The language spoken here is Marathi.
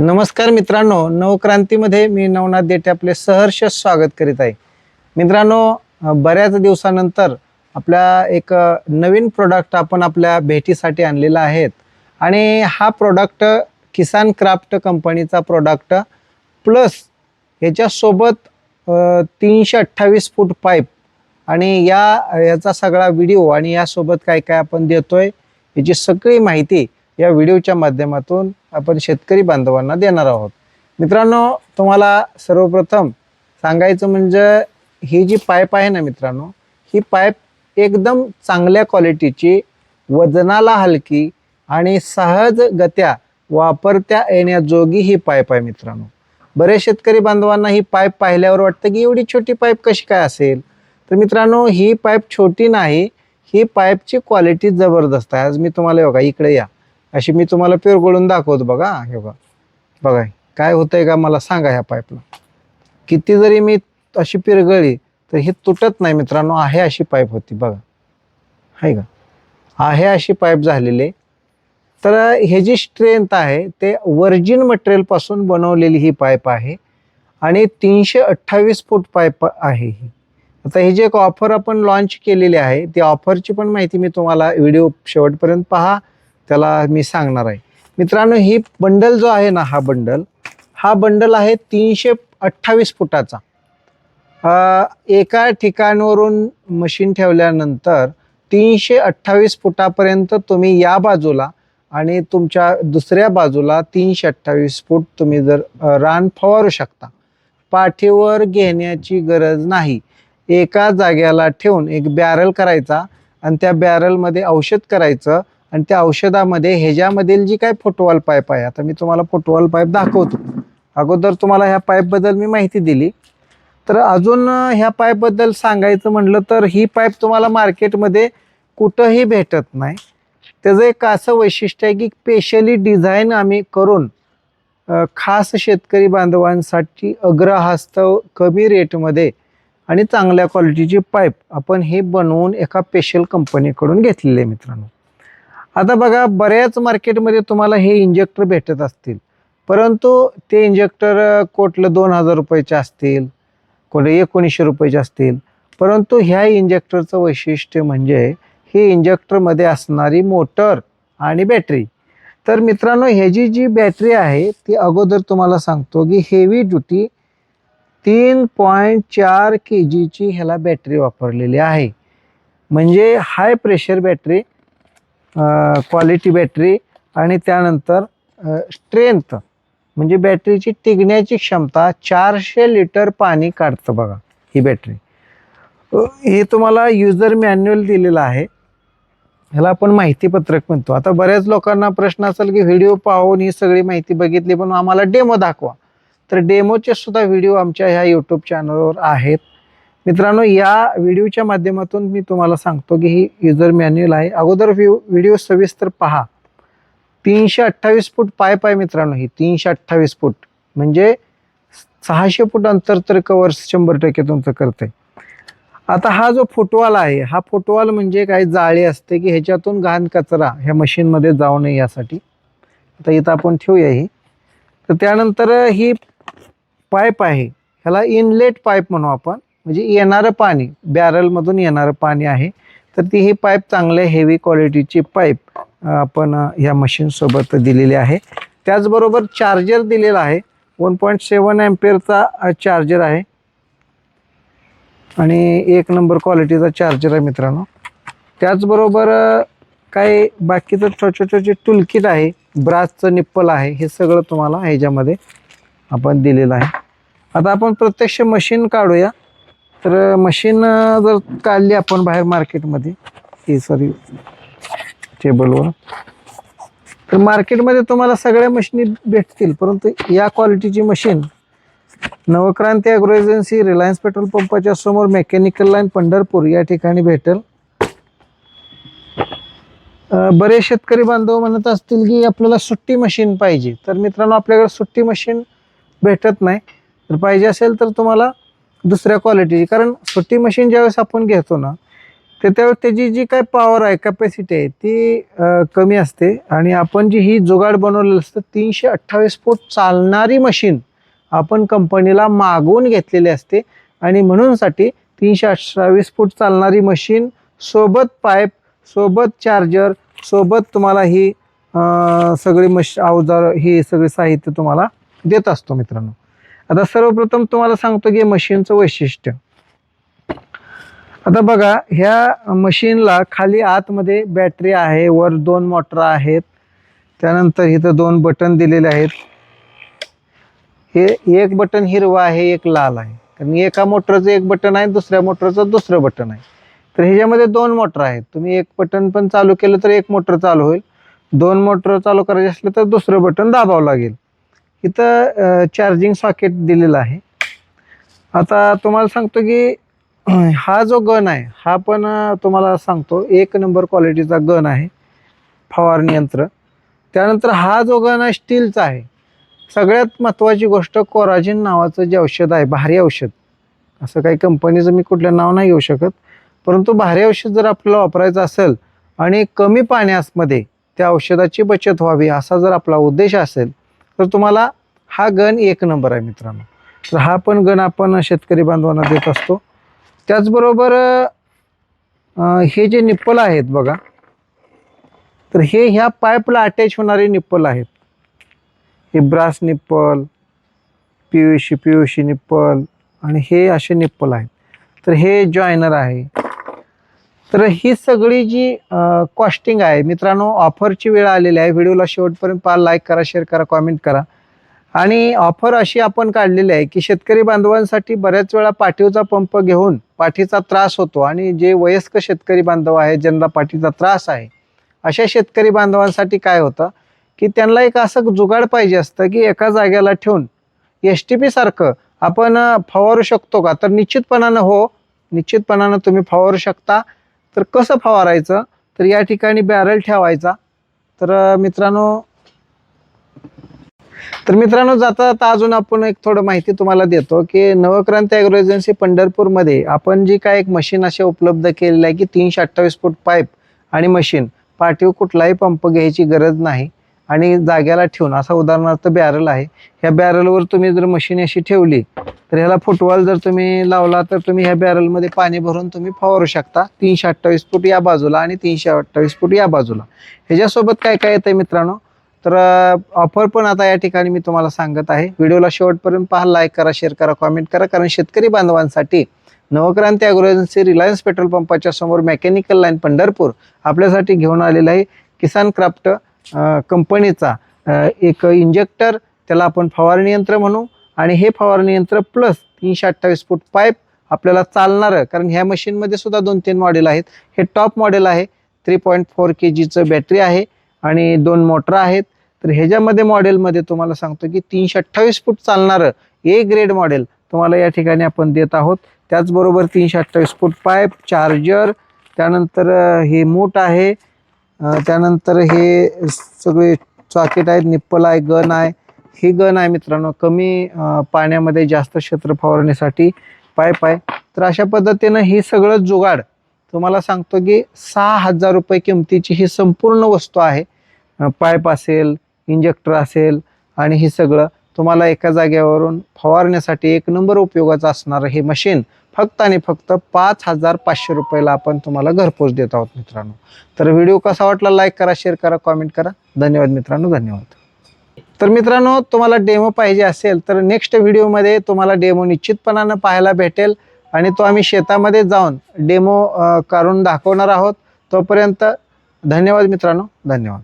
नमस्कार मित्रांनो नवक्रांतीमध्ये मी नवनाथ देठे आपले सहर्ष स्वागत करीत आहे. मित्रांनो बऱ्याच दिवसानंतर आपल्या एक नवीन प्रोडक्ट आपण आपल्या भेटीसाठी आणलेला आहेत. आणि हा प्रोडक्ट किसान क्राफ्ट कंपनीचा प्रोडक्ट प्लस ह्याच्यासोबत तीनशे अठ्ठावीस फूट पाईप आणि या याचा सगळा व्हिडिओ आणि यासोबत काय काय आपण देतोय याची सगळी माहिती या व्हिडिओच्या माध्यमातून आपण शेतकरी बांधवांना देणार आहोत. मित्रांनो तुम्हाला सर्वप्रथम सांगायचं म्हणजे ही जी पाईप आहे ना मित्रांनो ही पाईप एकदम चांगल्या क्वालिटीची वजनाला हलकी आणि सहज गत्या वापरत्या येण्याजोगी ही पाईप आहे मित्रांनो. बरेच शेतकरी बांधवांना ही पाईप पाहिल्यावर वाटतं की एवढी छोटी पाईप कशी काय असेल? तर मित्रांनो ही पाईप छोटी नाही ही पाईपची क्वालिटी जबरदस्त आहे. आज मी तुम्हाला बघा इकडे या. अशी मी तुम्हाला पिरगळून दाखवतो बघा. हे बघा. बघा काय होतंय का मला सांगा ह्या पाईपला किती जरी मी अशी पिरगळली तर ही तुटत नाही मित्रांनो. आहे अशी पाईप होती बघा. आहे का? आहे अशी पाईप झालेली. तर हे जी स्ट्रेंथ आहे ते वर्जिन मटेरियलपासून बनवलेली ही पाईप आहे. आणि तीनशे अठ्ठावीस फूट पाईप आहे ही. आता ही जी एक ऑफर आपण लॉन्च केलेली आहे ती ऑफरची पण माहिती मी तुम्हाला व्हिडिओ शेवटपर्यंत पहा. त्याला मी सांगणार आहे. मित्रांनो ही बंडल जो आहे ना हा बंडल हा बंडल आहे तीनशे अठ्ठावीस फुटाचा. एका ठिकाणावरून मशीन ठेवल्यानंतर तीनशे अठ्ठावीस फुटापर्यंत तुम्ही या बाजूला आणि तुमच्या दुसऱ्या बाजूला तीनशे अठ्ठावीस फूट तुम्ही जर रान फवारू शकता. पाठीवर घेण्याची गरज नाही. एका जाग्याला ठेवून एक बॅरल करायचा आणि त्या बॅरलमध्ये औषध करायचं. आणि त्या औषधामध्ये ह्याच्यामधील जी काय फुटवॉल पाईप आहे आता मी तुम्हाला फुटवॉल पाईप दाखवतो. अगोदर तुम्हाला ह्या पाईपबद्दल मी माहिती दिली. तर अजून ह्या पाईपबद्दल सांगायचं म्हटलं तर ही पाईप तुम्हाला मार्केटमध्ये कुठंही भेटत नाही. त्याचं एक असं वैशिष्ट्य आहे की स्पेशली डिझाईन आम्ही करून खास शेतकरी बांधवांसाठी अग्रहस्त कमी रेटमध्ये आणि चांगल्या क्वालिटीची पाईप आपण हे बनवून एका स्पेशल कंपनीकडून घेतलेले आहे मित्रांनो. आता बघा बऱ्याच मार्केटमध्ये तुम्हाला हे इंजेक्टर भेटत असतील. परंतु ते इंजेक्टर कोटलं दोन हजार रुपयाचे असतील कोणी एकोणीसशे रुपयाचे असतील. परंतु ह्या इंजेक्टरचं वैशिष्ट्य म्हणजे ही इंजेक्टरमध्ये असणारी मोटर आणि बॅटरी तर मित्रांनो ह्याची जी बॅटरी आहे ती अगोदर तुम्हाला सांगतो की हेवी ड्युटी तीन पॉईंट चार के जीची ह्याला बॅटरी वापरलेली आहे. म्हणजे high pressure battery quality battery आणि त्यानंतर स्ट्रेंथ म्हणजे बॅटरीची टिकण्याची क्षमता चारशे लिटर पाणी काढतं बघा ही बॅटरी हे तुम्हाला युजर मॅन्युअल दिलेलं आहे. ह्याला आपण माहितीपत्रक म्हणतो. आता बऱ्याच लोकांना प्रश्न असेल की व्हिडिओ पाहून ही सगळी माहिती बघितली पण आम्हाला डेमो दाखवा. तर डेमोचे सुद्धा व्हिडिओ आमच्या ह्या यूट्यूब चॅनलवर आहेत. मित्रांनो या व्हिडिओच्या माध्यमातून मी तुम्हाला सांगतो की ही युजर मॅन्युअल आहे. अगोदर व्हिडिओ सविस्तर पहा. तीनशे अठ्ठावीस फूट पायप आहे मित्रांनो ही तीनशे अठ्ठावीस फूट. म्हणजे सहाशे फूट अंतर तर कवर शंभर टक्के तुमचं करते आता हा जो फुटवाल आहे हा फुटवाल म्हणजे काय जाळी असते की ह्याच्यातून घाण कचरा ह्या मशीनमध्ये जाऊ नये यासाठी. आता इथं आपण ठेवूया ही. तर त्यानंतर ही पाईप आहे. ह्याला इनलेट पाईप म्हणू आपण. म्हणजे येणारं पाणी बॅरलमधून येणारं पाणी आहे तर ती ही पाईप चांगल्या हेवी क्वालिटीची पाईप आपण ह्या मशीनसोबत दिलेली आहे. त्याचबरोबर चार्जर दिलेला आहे. वन पॉईंट सेवन ॲम्पेअरचा चार्जर आहे. आणि एक नंबर क्वालिटीचा चार्जर आहे मित्रांनो. त्याचबरोबर काही बाकीचं छोटे छोटे टुलकिट आहे. ब्रासचं निप्पल आहे. हे सगळं तुम्हाला ह्याच्यामध्ये आपण दिलेलं आहे. आता आपण प्रत्यक्ष मशीन काढूया. तर मशीन जर काढली आपण बाहेर मार्केटमध्ये ही सॉरी टेबलवर तर मार्केटमध्ये तुम्हाला सगळ्या मशीनी भेटतील परंतु या क्वालिटीची machine Navkranti agro agency Reliance petrol पंपाच्या समोर मेकॅनिकल लाईन पंढरपूर या ठिकाणी भेटेल. बरेच शेतकरी बांधव म्हणत असतील की आपल्याला सुट्टी मशीन पाहिजे. तर मित्रांनो आपल्याकडे सुट्टी मशीन भेटत नाही. तर पाहिजे असेल तर तुम्हाला दुसऱ्या क्वालिटीची कारण सुट्टी मशीन ज्यावेळेस आपण घेतो ना तर त्यावेळेस त्याची जी काय पॉवर आहे कॅपॅसिटी आहे ती कमी असते. आणि आपण जी ही जुगाड बनवलेलं असतं तीनशे अठ्ठावीस फूट चालणारी मशीन आपण कंपनीला मागवून घेतलेली असते. आणि म्हणूनसाठी तीनशे अठ्ठावीस फूट चालणारी मशीन सोबत पाईप सोबत चार्जर सोबत तुम्हाला ही सगळी मश अवजार ही सगळी साहित्य तुम्हाला देत असतो मित्रांनो. आता सर्वप्रथम तुम्हाला सांगतो की मशीनचं वैशिष्ट्य. आता बघा ह्या मशीनला खाली आतमध्ये बॅटरी आहे वर दोन मोटर आहेत त्यानंतर इथं दोन बटन दिलेले आहेत. हे एक बटन हिरवा आहे एक लाल आहे. कारण एका मोटरचं एक बटन आहे दुसऱ्या मोटरचं दुसरं बटन आहे. तर ह्याच्यामध्ये दोन मोटर आहेत. तुम्ही एक बटन पण चालू केलं तर एक मोटर चालू होईल. दोन मोटर चालू करायचे असले तर दुसरं बटन दाबावं लागेल. इथं चार्जिंग सॉकेट दिलेलं आहे. आता तुम्हाला सांगतो की हा जो गन आहे हा पण तुम्हाला सांगतो एक नंबर क्वालिटीचा गन आहे फवारणी यंत्र त्यानंतर हा जो गन आहे स्टीलचा आहे. सगळ्यात महत्त्वाची गोष्ट कोराजिन नावाचं जे औषध आहे भारी औषध. असं काही कंपनीचं मी कुठलं नाव नाही घेऊ शकत. परंतु भारी औषध जर आपल्याला वापरायचं असेल आणि कमी पाण्यामध्ये त्या औषधाची बचत व्हावी असा जर आपला उद्देश असेल तर तुम्हाला हा गन एक नंबर आहे मित्रांनो. तर हा पण गण आपण शेतकरी बांधवांना देत असतो. त्याचबरोबर हे जे निप्पल आहेत बघा तर हे ह्या पाईपला अटॅच होणारे निप्पल आहेत. हे brass nipple P U C P U C nipple आणि हे असे निप्पल आहेत. तर हे जॉयनर आहे. तर ही सगळी जी कॉस्टिंग आहे मित्रांनो ऑफरची वेळ आलेली आहे. व्हिडिओला शेवटपर्यंत पहा लाईक करा शेअर करा कॉमेंट करा. आणि ऑफर अशी आपण काढलेली आहे की शेतकरी बांधवांसाठी बऱ्याच वेळा पाठीवचा पंप घेऊन पाठीचा त्रास होतो आणि जे वयस्क शेतकरी बांधव आहे ज्यांना पाठीचा त्रास आहे अशा शेतकरी बांधवांसाठी काय होतं की त्यांना एक असं जुगाड पाहिजे असतं की एका जाग्याला ठेवून एस टी पी सारखं आपण फवारू शकतो का? तर निश्चितपणानं हो निश्चितपणानं तुम्ही फवारू शकता. तर कसं फवारायचं? तर या ठिकाणी बॅरल ठेवायचा. तर मित्रांनो तर मित्रांनो जाता जाता अजून आपण एक थोडं माहिती तुम्हाला देतो की नवक्रांती ॲग्रो एजन्सी पंढरपूरमध्ये आपण जी काय एक मशीन अशा उपलब्ध केलेलं आहे की तीनशे अठ्ठावीस फूट पाईप आणि मशीन पाठीव कुठलाही पंप घ्यायची गरज नाही आणि जाग्याला ठेवून असा उदाहरणार्थ बॅरल आहे. ह्या बॅरलवर तुम्ही जर मशीन अशी ठेवली तर ह्याला फुटवाल जर तुम्ही लावला तर तुम्ही ह्या बॅरलमध्ये पाणी भरून तुम्ही फवारू शकता. तीनशे अठ्ठावीस फूट या बाजूला आणि तीनशे अठ्ठावीस फूट या बाजूला. ह्याच्यासोबत काय काय येतं मित्रांनो? तर ऑफर पण आता या ठिकाणी मी तुम्हाला सांगत आहे. व्हिडिओला शेवटपर्यंत पहा लाईक करा शेअर करा कॉमेंट करा कारण शेतकरी बांधवांसाठी Navkranti agro agency Reliance petrol पंपाच्या समोर मेकॅनिकल लाईन पंढरपूर आपल्यासाठी घेऊन आलेला आहे. किसान क्राफ्ट कंपनीचा एक इंजेक्टर त्याला आपण फवारणी यंत्र म्हणू. आणि हे फवारणी यंत्र प्लस तीनशे अठ्ठावीस फूट पाईप आपल्याला चालणारं. कारण ह्या मशीनमध्ये सुद्धा दोन तीन मॉडेल आहेत. हे टॉप मॉडेल आहे. थ्री पॉईंट फोर के जीचं बॅटरी आहे आणि दोन मोटर आहेत. तर ह्याच्यामध्ये मॉडेलमध्ये तुम्हाला सांगतो की तीनशे अठ्ठावीस फूट चालणारं ए ग्रेड मॉडेल तुम्हाला या ठिकाणी आपण देत आहोत. त्याचबरोबर तीनशे अठ्ठावीस फूट पाईप चार्जर त्यानंतर हे मूठ आहे. त्यानंतर हे सगळे सॉकेट आहेत. निप्पल आहे गन आहे. ही गण आहे मित्रांनो कमी पाण्यामध्ये जास्त क्षेत्र फवारण्यासाठी पाय आहे तर अशा पद्धतीनं ही सगळं जुगाड तुम्हाला सांगतो की सहा हजार रुपये किमतीची ही संपूर्ण वस्तू आहे. पाईप असेल इंजेक्टर असेल आणि हे सगळं तुम्हाला एका जागेवरून फवारण्यासाठी एक नंबर उपयोगाचं असणारं हे मशीन फक्त आणि फक्त पाच हजार पाचशे रुपयाला आपण तुम्हाला घरपोच देत आहोत मित्रांनो. तर व्हिडिओ कसा वाटला लाईक करा शेअर करा कॉमेंट करा. धन्यवाद मित्रांनो धन्यवाद. तर मित्रांनो तुम्हाला डेमो पाहिजे असेल तर नेक्स्ट व्हिडिओमध्ये तुम्हाला डेमो निश्चितपणानं पाहायला भेटेल आणि तो आम्ही शेतामध्ये जाऊन डेमो काढून दाखवणार आहोत. तोपर्यंत धन्यवाद मित्रांनो धन्यवाद.